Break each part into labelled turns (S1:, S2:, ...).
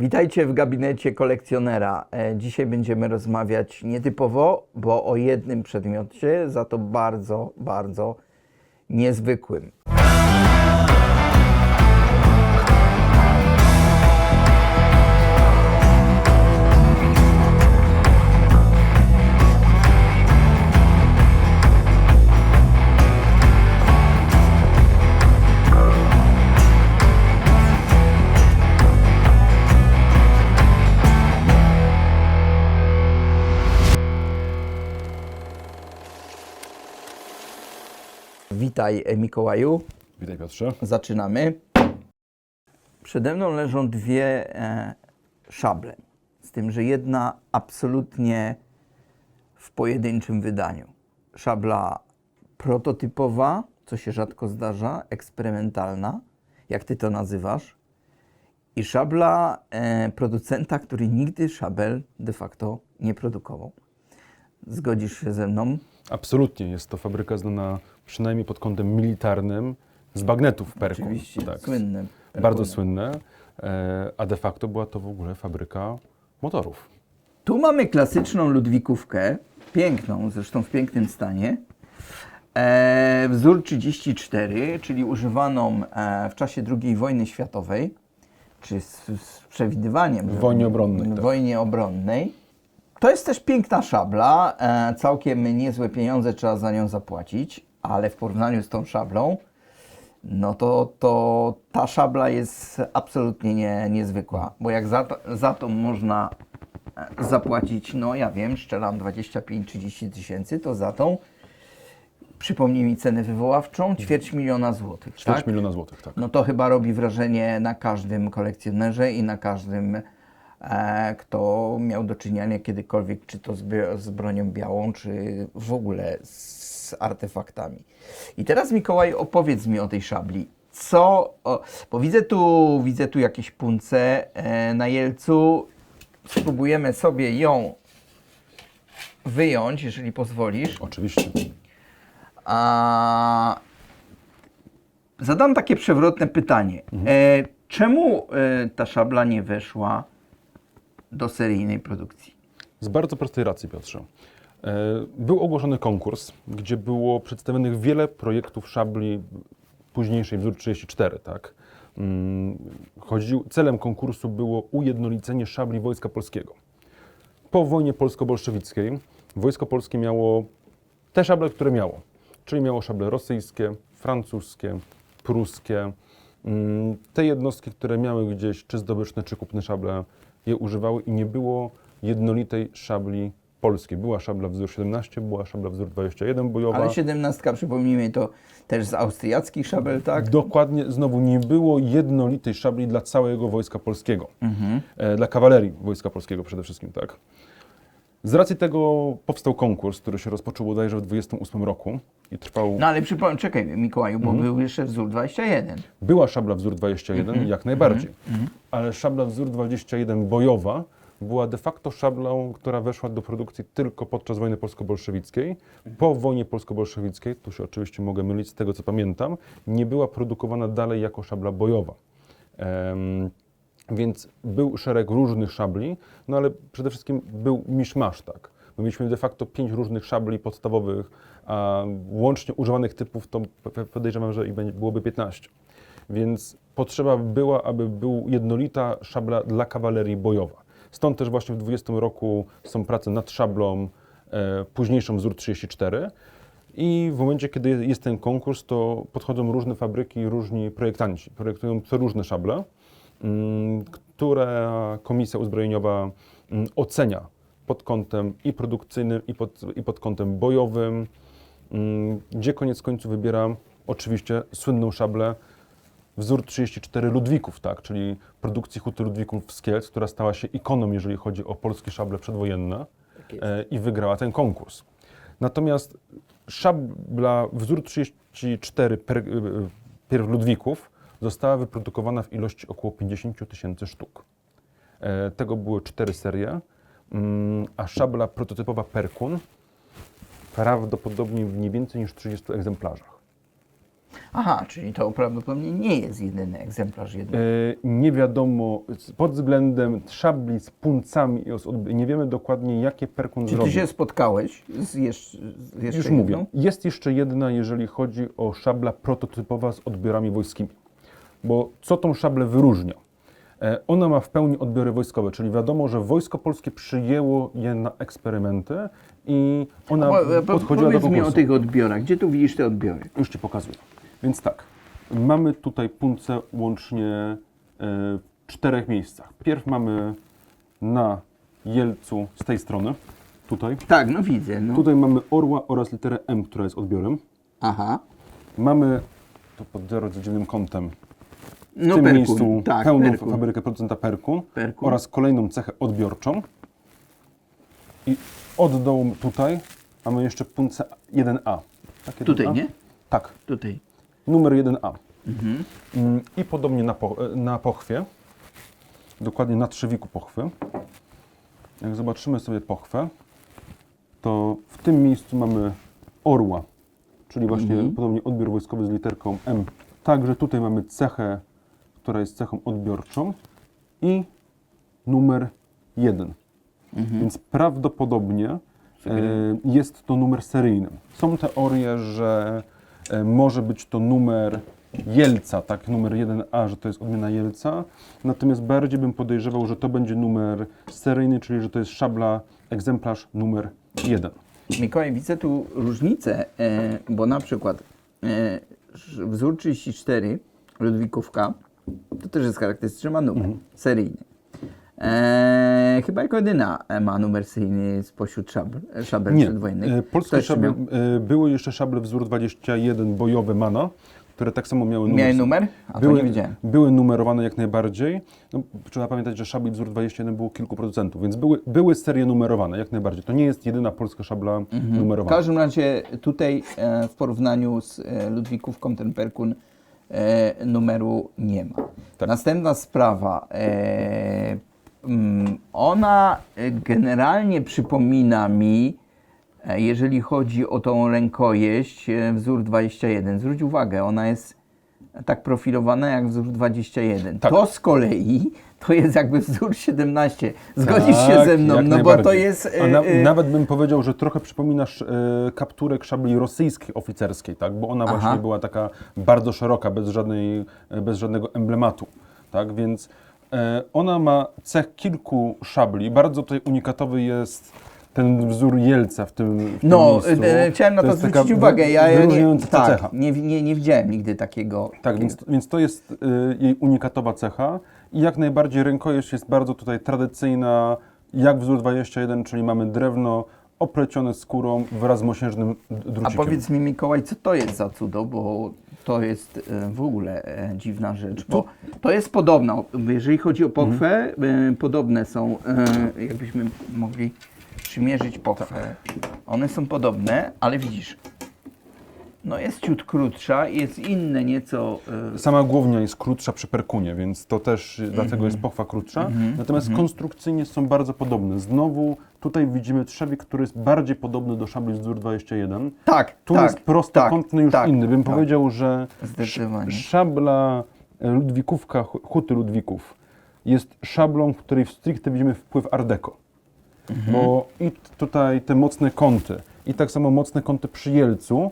S1: Witajcie w gabinecie kolekcjonera. E, Dzisiaj będziemy rozmawiać nietypowo, bo o jednym przedmiocie, za to bardzo, bardzo niezwykłym. Witaj e, Mikołaju.
S2: Witaj Piotrze.
S1: Zaczynamy. Przede mną leżą dwie e, szable. Z tym, że jedna absolutnie w pojedynczym wydaniu. Szabla prototypowa, co się rzadko zdarza, eksperymentalna, jak ty to nazywasz. I szabla e, producenta, który nigdy szabel de facto nie produkował. Zgodzisz się ze mną?
S2: Absolutnie, jest to fabryka znana przynajmniej pod kątem militarnym z bagnetów Perkun.
S1: Oczywiście,
S2: Tak,
S1: słynnym.
S2: Bardzo słynne, e, a de facto była to w ogóle fabryka motorów.
S1: Tu mamy klasyczną Ludwikówkę, piękną, zresztą w pięknym stanie. E, wzór 34, czyli używaną e, w czasie II wojny światowej, czy z, z przewidywaniem.
S2: W wojnie obronnej,
S1: W
S2: tak.
S1: wojnie obronnej. To jest też piękna szabla, e, całkiem niezłe pieniądze trzeba za nią zapłacić, ale w porównaniu z tą szablą, no to, to ta szabla jest absolutnie nie, niezwykła, bo jak za, za tą można e, zapłacić, no ja wiem, szczelam 25-30 tysięcy, to za tą, przypomnij mi cenę wywoławczą, ćwierć miliona złotych,
S2: Ćwierć
S1: tak?
S2: miliona złotych, tak.
S1: No to chyba robi wrażenie na każdym kolekcjonerze i na każdym, kto miał do czynienia kiedykolwiek, czy to z, bro- z bronią białą, czy w ogóle z artefaktami. I teraz Mikołaj, opowiedz mi o tej szabli. Co, o, bo widzę tu, widzę tu jakieś punce e, na jelcu. Spróbujemy sobie ją wyjąć, jeżeli pozwolisz.
S2: Oczywiście.
S1: A zadam takie przewrotne pytanie. E, czemu e, ta szabla nie weszła do seryjnej produkcji?
S2: Z bardzo prostej racji, Piotrze. E, Był ogłoszony konkurs, gdzie było przedstawionych wiele projektów szabli późniejszej wzór 34, tak? Mm, Chodził, celem konkursu było ujednolicenie szabli Wojska Polskiego. Po wojnie polsko-bolszewickiej Wojsko Polskie miało te szable, które miało. Czyli miało szable rosyjskie, francuskie, pruskie. Mm, Te jednostki, które miały gdzieś czy zdobyczne, czy kupne szable, je używały i nie było jednolitej szabli polskiej. Była szabla wzór 17, była szabla wzór 21 bojowa.
S1: Ale siedemnastka, przypomnijmy, to też z austriackich szabel, tak?
S2: Dokładnie, znowu nie było jednolitej szabli dla całego Wojska Polskiego. E, dla kawalerii Wojska Polskiego przede wszystkim, tak. Z racji tego powstał konkurs, który się rozpoczął bodajże w 28 roku i trwał...
S1: No ale przypomnę, czekaj Mikołaju, bo był jeszcze wzór 21.
S2: Była szabla wzór 21, jak najbardziej, ale szabla wzór 21 bojowa była de facto szablą, która weszła do produkcji tylko podczas wojny polsko-bolszewickiej. Po wojnie polsko-bolszewickiej, tu się oczywiście mogę mylić z tego co pamiętam, nie była produkowana dalej jako szabla bojowa. Więc był szereg różnych szabli, no ale przede wszystkim był miszmasz, tak. My mieliśmy de facto pięć różnych szabli podstawowych, a łącznie używanych typów to podejrzewam, że ich byłoby 15. Więc potrzeba była, aby był jednolita szabla dla kawalerii bojowa. Stąd też właśnie w 20 roku są prace nad szablą e, późniejszą wzór 34. I w momencie, kiedy jest ten konkurs, to podchodzą różne fabryki, różni projektanci. Projektują różne szable, które komisja uzbrojeniowa mm, ocenia pod kątem i produkcyjnym, i pod, i pod kątem bojowym, mm, gdzie koniec końców wybiera oczywiście słynną szablę wzór 34 Ludwików, tak, czyli produkcji huty Ludwików z Kielc, która stała się ikoną, jeżeli chodzi o polskie szable przedwojenne e, i wygrała ten konkurs. Natomiast szabla wzór 34 per, e, pierw Ludwików została wyprodukowana w ilości około 50 tysięcy sztuk. E, Tego były cztery serie, mm, a szabla prototypowa Perkun prawdopodobnie w nie więcej niż 30 egzemplarzach.
S1: Aha, czyli to prawdopodobnie nie jest jedyny egzemplarz jeden.
S2: E, nie wiadomo pod względem szabli z puncami nie wiemy dokładnie jakie Perkun
S1: Czy ty
S2: zrobił.
S1: się spotkałeś z jeszcze, z jeszcze
S2: Już
S1: jedną?
S2: mówię. Jest jeszcze jedna, jeżeli chodzi o szabla prototypowa z odbiorami wojskimi. Bo co tą szablę wyróżnia? E, Ona ma w pełni odbiory wojskowe, czyli wiadomo, że Wojsko Polskie przyjęło je na eksperymenty i ona
S1: Po, po,
S2: podchodziła do
S1: powiedz mi o
S2: konkursu.
S1: tych odbiorach. Gdzie tu widzisz te odbiory?
S2: Już Ci pokazuję. Więc tak, mamy tutaj punce łącznie e, w czterech miejscach. Pierw mamy na Jelcu z tej strony, tutaj.
S1: Tak, no widzę. No.
S2: Tutaj mamy orła oraz literę M, która jest odbiorem.
S1: Aha.
S2: Mamy, to pod dziwnym kątem,
S1: No
S2: tym
S1: perkun.
S2: miejscu
S1: tak,
S2: pełną
S1: perkun.
S2: fabrykę producenta Perkun,
S1: Perkun.
S2: oraz kolejną cechę odbiorczą. I od dołu tutaj mamy jeszcze punce 1A. Tak, 1A?
S1: Tutaj, nie?
S2: Tak,
S1: Tutaj.
S2: numer 1A. Mm, I podobnie na, po, na pochwie, dokładnie na trzewiku pochwy. Jak zobaczymy sobie pochwę, to w tym miejscu mamy orła, czyli właśnie podobnie odbiór wojskowy z literką M. Także tutaj mamy cechę, która jest cechą odbiorczą i numer 1. Więc prawdopodobnie e, jest to numer seryjny. Są teorie, że e, może być to numer Jelca, tak, numer 1A, że to jest odmiana Jelca. Natomiast bardziej bym podejrzewał, że to będzie numer seryjny, czyli że to jest szabla, egzemplarz numer 1.
S1: Mikołaj, widzę tu różnicę, e, bo na przykład wzór 34 Ludwikówka to też jest charakterystyczny, ma numer seryjny. E, chyba jako jedyna ma numer seryjny spośród szabel, szabel
S2: Nie,
S1: przedwojennych.
S2: e, polskie szable, e, były jeszcze szable wzór 21 bojowe MANA, które tak samo miały numer.
S1: Miałeś numer? A to
S2: były,
S1: nie wiedziałem.
S2: były numerowane jak najbardziej. No, trzeba pamiętać, że szabli wzór 21 było kilku producentów, więc były, były serie numerowane jak najbardziej. To nie jest jedyna polska szabla
S1: W
S2: numerowana.
S1: każdym razie tutaj e, w porównaniu z e, Ludwikówką ten Perkun e, numeru nie ma.
S2: Tak.
S1: Następna sprawa. E, mm, ona e, generalnie przypomina mi, e, jeżeli chodzi o tą rękojeść, e, wzór 21. Zwróć uwagę, ona jest tak profilowana jak wzór 21.
S2: Tak.
S1: To z kolei to jest jakby wzór 17. Zgodzisz się
S2: Tak,
S1: ze mną, no bo to jest... E,
S2: na,
S1: e,
S2: nawet bym powiedział, że trochę przypominasz e, kapturek szabli rosyjskiej oficerskiej, tak? bo ona
S1: Aha.
S2: właśnie była taka bardzo szeroka, bez, żadnej, bez żadnego emblematu. Tak? Więc e, ona ma cech kilku szabli. Bardzo tutaj unikatowy jest ten wzór Jelca w tym, w tym
S1: No,
S2: miejscu.
S1: e, e, chciałem na to,
S2: jest taka
S1: zwrócić uwagę. Ja, ja nie,
S2: wyróżniająca ta
S1: tak,
S2: cecha.
S1: nie, nie, nie widziałem nigdy takiego.
S2: Tak, więc, więc to jest y, jej unikatowa cecha i jak najbardziej rękojeść jest bardzo tutaj tradycyjna, jak wzór 21, czyli mamy drewno oplecione skórą wraz z mosiężnym d-
S1: A
S2: drucikiem.
S1: powiedz mi, Mikołaj, co to jest za cudo, bo to jest e, w ogóle e, dziwna rzecz, bo to jest podobna, jeżeli chodzi o pochwę, e, podobne są, e, jakbyśmy mogli przymierzyć pochwę. One są podobne, ale widzisz, no jest ciut krótsza, jest inne nieco, e,
S2: Sama głownia jest krótsza przy perkunie, więc to też dlatego
S1: Mhm.
S2: jest pochwa krótsza. Natomiast konstrukcyjnie są bardzo podobne. Znowu tutaj widzimy trzewik, który jest bardziej podobny do szabli wzór 21.
S1: tak,
S2: Tu
S1: tak,
S2: jest prostokątny już
S1: tak,
S2: inny. Bym
S1: tak.
S2: powiedział, że
S1: Zdecydowanie.
S2: sz- szabla e, Ludwikówka, hu- huty Ludwików jest szablą, w której stricte widzimy wpływ Art Deco.
S1: Mhm.
S2: Bo i tutaj te mocne kąty, i tak samo mocne kąty przy Jelcu,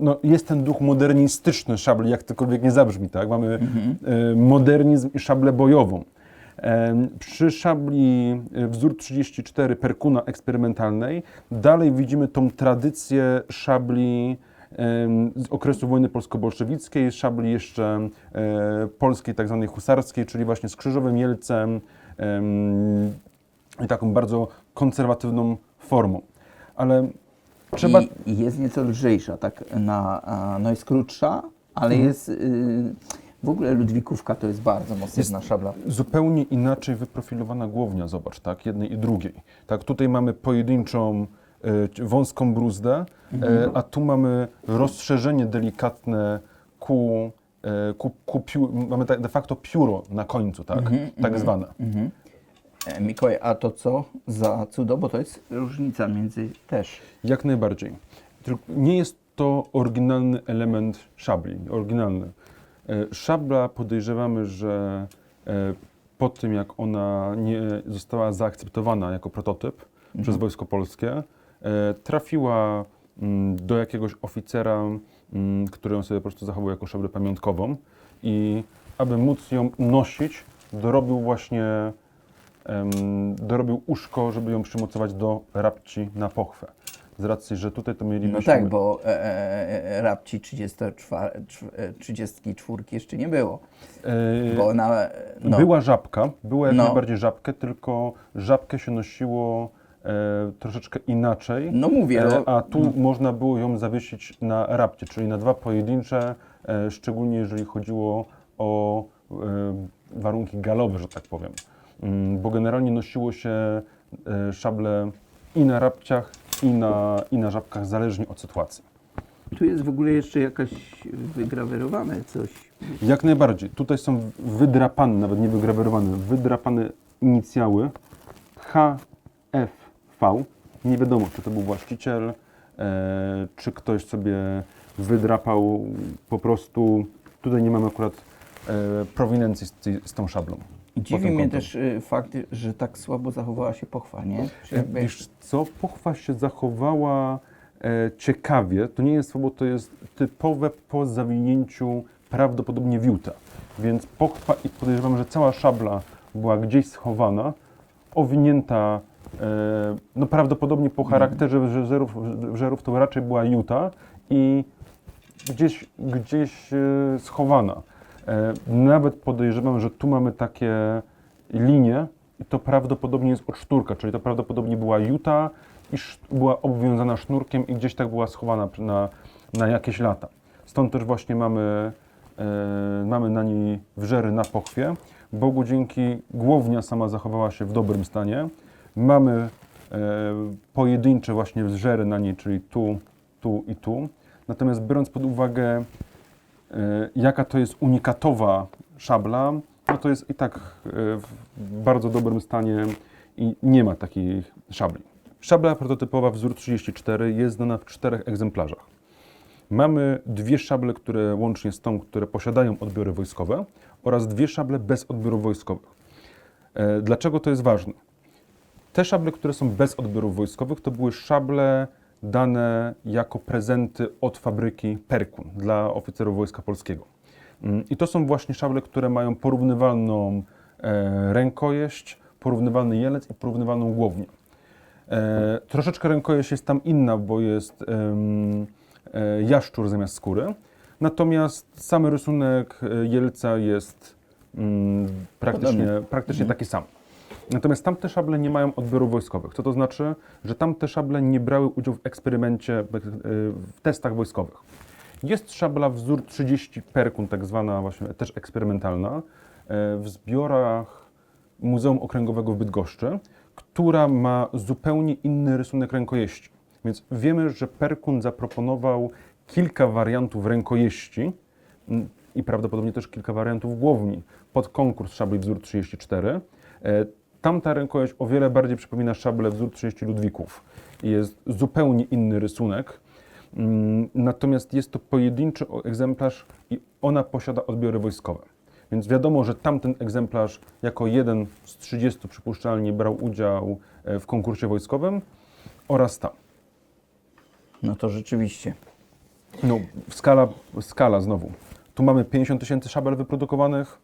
S2: no jest ten duch modernistyczny szabli, jak cokolwiek nie zabrzmi, tak? Mamy
S1: Mhm.
S2: e, modernizm i szablę bojową. Przy szabli e, wzór 34 Perkuna eksperymentalnej dalej widzimy tą tradycję szabli z okresu wojny polsko-bolszewickiej, szabli jeszcze e, polskiej, tak zwanej husarskiej, czyli właśnie z krzyżowym jelcem em, i taką bardzo konserwatywną formą. Ale trzeba...
S1: I, I jest nieco lżejsza, tak na, no jest krótsza, ale
S2: Mhm.
S1: jest, y, w ogóle Ludwikówka to jest bardzo mocna szabla.
S2: zupełnie inaczej wyprofilowana głownia, zobacz, tak, jednej i drugiej. Tak, tutaj mamy pojedynczą c- wąską bruzdę, e, a tu mamy rozszerzenie delikatne ku, ku, ku mamy tak de facto pióro na końcu, tak, tak zwane.
S1: E, Mikołaj, a to co za cudo, bo to jest różnica między też.
S2: Jak najbardziej. Tylko nie jest to oryginalny element szabli, oryginalny. E, Szabla podejrzewamy, że e, po tym jak ona nie została zaakceptowana jako prototyp przez Wojsko Polskie, trafiła mm, do jakiegoś oficera, mm, który ją sobie po prostu zachował jako szablę pamiątkową i aby móc ją nosić, dorobił właśnie dorobił uszko, żeby ją przymocować do rapci na pochwę. Z racji, że tutaj to mielibyśmy...
S1: No tak, bo e, e, e, rapci 34, cz- e, 34 jeszcze nie było.
S2: e,
S1: Bo ona, no,
S2: Była żabka, była jak
S1: No.
S2: najbardziej żabkę, tylko żabkę się nosiło e, troszeczkę inaczej.
S1: no mówię,
S2: E,
S1: no,
S2: a tu można było ją zawiesić na rapcie, czyli na dwa pojedyncze, e, szczególnie jeżeli chodziło o e, warunki galowe, że tak powiem. Mm, Bo generalnie nosiło się e, szable i na rapciach, i na, i na żabkach, zależnie od sytuacji.
S1: tu jest w ogóle jeszcze jakaś wygrawerowane coś.
S2: Jak najbardziej. Tutaj są wydrapane, nawet nie wygrawerowane, wydrapane inicjały HFV. Nie wiadomo, czy to był właściciel, e, czy ktoś sobie wydrapał po prostu. Tutaj nie mamy akurat e, prowinencji z, z tą szablą.
S1: Dziwi mnie
S2: kątem.
S1: też y, fakt, że tak słabo zachowała się pochwa, nie? Czy jakby,
S2: Wiesz co, pochwa się zachowała e, ciekawie. To nie jest słabo, to jest typowe po zawinięciu prawdopodobnie wiuta. Więc pochwa i podejrzewam, że cała szabla była gdzieś schowana, owinięta e, no prawdopodobnie po charakterze żerów, żerów to raczej była juta i gdzieś, gdzieś e, schowana. E, nawet podejrzewam, że tu mamy takie linie i to prawdopodobnie jest od szturka, czyli to prawdopodobnie była juta i była obwiązana sznurkiem i gdzieś tak była schowana na, na jakieś lata. Stąd też właśnie mamy, e, mamy na niej wrzery na pochwie. Bogu dzięki głownia sama zachowała się w dobrym stanie. Mamy e, pojedyncze właśnie wrzery na niej, czyli tu, tu i tu. Natomiast biorąc pod uwagę, jaka to jest unikatowa szabla, no to jest i tak e, w bardzo dobrym stanie i nie ma takich szabli. Szabla prototypowa wzór 34 jest znana w czterech egzemplarzach. Mamy dwie szable, które łącznie z tą, które posiadają odbiory wojskowe oraz dwie szable bez odbiorów wojskowych. E, Dlaczego to jest ważne? Te szable, które są bez odbiorów wojskowych, to były szable dane jako prezenty od fabryki Perkun dla oficerów Wojska Polskiego. Mm, I to są właśnie szable, które mają porównywalną e, rękojeść, porównywalny jelec i porównywalną głownię. E, troszeczkę rękojeść jest tam inna, bo jest e, jaszczur zamiast skóry. Natomiast sam rysunek jelca jest mm, praktycznie, praktycznie taki sam. Natomiast tamte szable nie mają odbioru wojskowych. Co to znaczy? Że tamte szable nie brały udziału w eksperymencie, e, w testach wojskowych. Jest szabla wzór 30 Perkun, tak zwana właśnie też eksperymentalna, e, w zbiorach Muzeum Okręgowego w Bydgoszczy, która ma zupełnie inny rysunek rękojeści. Więc wiemy, że Perkun zaproponował kilka wariantów rękojeści i prawdopodobnie też kilka wariantów głowni pod konkurs szabli wzór 34. Tamta rękojeść o wiele bardziej przypomina szablę wzór 30 Ludwików. i Jest zupełnie inny rysunek. Mm, Natomiast jest to pojedynczy egzemplarz i ona posiada odbiory wojskowe. Więc wiadomo, że tamten egzemplarz jako jeden z 30 przypuszczalnie brał udział e, w konkursie wojskowym oraz ta.
S1: No to rzeczywiście.
S2: No, skala, skala znowu. Tu mamy 50 tysięcy szabel wyprodukowanych,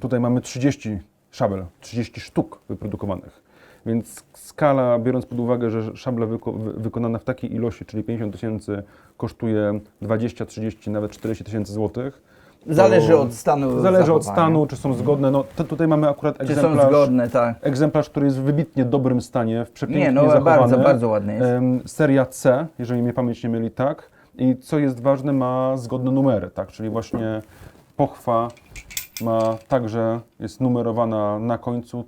S2: tutaj mamy 30 szabel, 30 sztuk wyprodukowanych. Więc skala, biorąc pod uwagę, że szabla wyko wy wykonana w takiej ilości, czyli 50 tysięcy, kosztuje 20, 30, nawet 40 tysięcy złotych.
S1: Zależy od stanu
S2: Zależy od
S1: zachowania.
S2: stanu, czy są zgodne. No, to tutaj mamy akurat
S1: Czy są
S2: egzemplarz,
S1: zgodne, tak.
S2: egzemplarz, który jest w wybitnie dobrym stanie, w przepięknie
S1: Nie, no
S2: zachowany.
S1: bardzo, bardzo ładny jest.
S2: Seria C, jeżeli mnie pamięć nie myli, tak. I co jest ważne, ma zgodne numery, tak. Czyli właśnie pochwa ma także, jest numerowana na końcu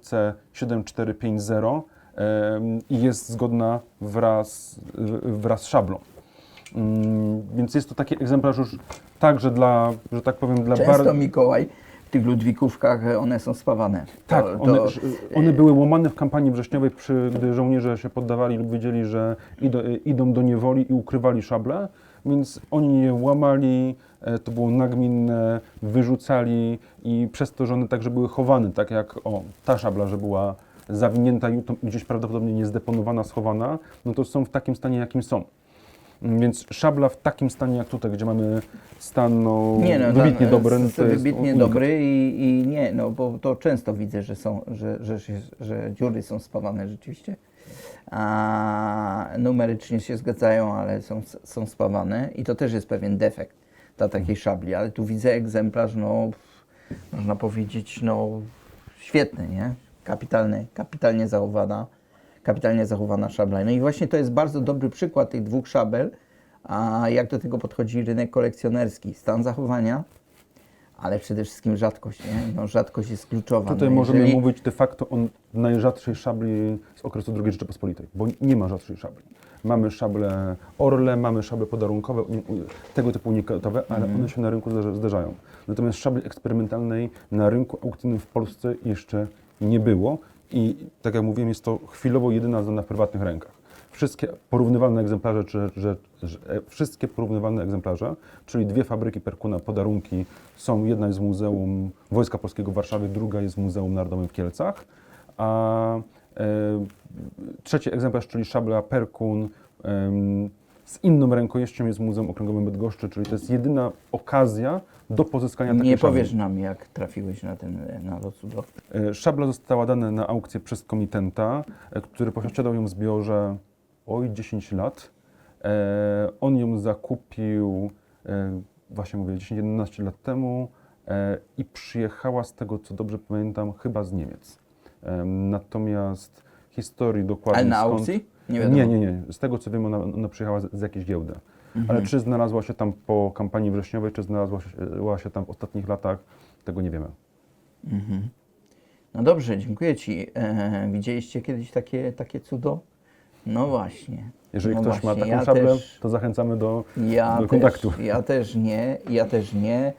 S2: C7450 em, i jest zgodna wraz, wraz z szablą. Mm, Więc jest to taki egzemplarz już także dla, że tak powiem, dla
S1: Często. Mikołaj w tych ludwikówkach e, one są spawane.
S2: Tak,
S1: To-
S2: one,
S1: to-
S2: one były łamane w kampanii wrześniowej, przy, gdy żołnierze się poddawali lub wiedzieli, że idą, idą do niewoli i ukrywali szable. więc oni je łamali, e, to było nagminne, wyrzucali i przez to, że one także były chowane, tak jak o, ta szabla, że była zawinięta i gdzieś prawdopodobnie niezdeponowana, schowana, no to są w takim stanie, jakim są. Mm, Więc szabla w takim stanie jak tutaj, gdzie mamy stan no,
S1: Nie no,
S2: wybitnie
S1: tam,
S2: dobry, no
S1: s-
S2: to jest
S1: wybitnie dobry i, i nie, no bo to często widzę, że są, że, że, że dziury są spawane rzeczywiście. A numerycznie się zgadzają, ale są, są spawane i to też jest pewien defekt dla takiej szabli, ale tu widzę egzemplarz, no można powiedzieć, no świetny, nie? Kapitalny, kapitalnie zachowana, kapitalnie zachowana szabla. No i właśnie to jest bardzo dobry przykład tych dwóch szabel, a jak do tego podchodzi rynek kolekcjonerski. Stan zachowania, ale przede wszystkim rzadkość, nie? No, rzadkość jest kluczowa.
S2: Tutaj
S1: no,
S2: możemy
S1: jeżeli-
S2: mówić de facto o najrzadszej szabli z okresu II Rzeczypospolitej, bo nie ma rzadszej szabli. Mamy szable orle, mamy szable podarunkowe, tego typu unikatowe, ale
S1: Mhm.
S2: one się na rynku zdarza- zdarzają. Natomiast szabli eksperymentalnej na rynku aukcyjnym w Polsce jeszcze nie było i tak jak mówiłem, jest to chwilowo jedyna znana w prywatnych rękach. Wszystkie porównywalne egzemplarze, czy, że, że, e, wszystkie porównywalne egzemplarze, czyli dwie fabryki Perkuna podarunki są, jedna jest w Muzeum Wojska Polskiego w Warszawie, druga jest w Muzeum Narodowym w Kielcach, a e, trzeci egzemplarz, czyli szabla Perkun z inną rękojeścią jest w Muzeum Okręgowym Bydgoszczy, czyli to jest jedyna okazja do pozyskania takiej
S1: Nie
S2: szabli.
S1: powiesz nam, jak trafiłeś na ten na lot cudowny.
S2: E, Szabla została dana na aukcję przez komitenta, e, który posiadał ją w zbiorze oj 10 lat. E, on ją zakupił e, właśnie mówię 10-11 lat temu e, i przyjechała z tego co dobrze pamiętam chyba z Niemiec. Natomiast historii dokładnie
S1: Ale na
S2: skąd-
S1: aukcji? Nie
S2: nie, nie, nie. Z tego co wiem, ona, ona przyjechała z, z jakiejś giełdy.
S1: Mhm.
S2: Ale czy znalazła się tam po kampanii wrześniowej, czy znalazła się, się tam w ostatnich latach, tego nie wiemy.
S1: Mhm. No dobrze, dziękuję Ci. E, widzieliście kiedyś takie, takie cudo? No właśnie.
S2: Jeżeli
S1: no
S2: ktoś ma
S1: właśnie,
S2: taką
S1: ja
S2: szablę,
S1: też-
S2: to zachęcamy do,
S1: Ja
S2: do
S1: też,
S2: kontaktu.
S1: ja też nie, ja też nie.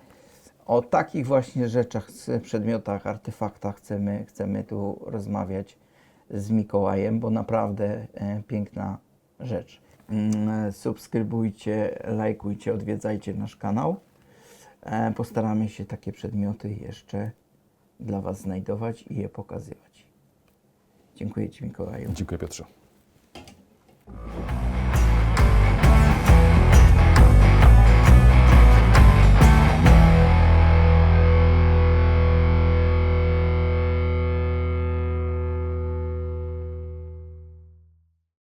S1: O takich właśnie rzeczach, przedmiotach, artefaktach chcemy, chcemy tu rozmawiać z Mikołajem, bo naprawdę e, piękna rzecz. Mm, subskrybujcie, lajkujcie, odwiedzajcie nasz kanał. E, postaramy się takie przedmioty jeszcze dla Was znajdować i je pokazywać. Dziękuję Ci Mikołaju.
S2: Dziękuję Piotrze.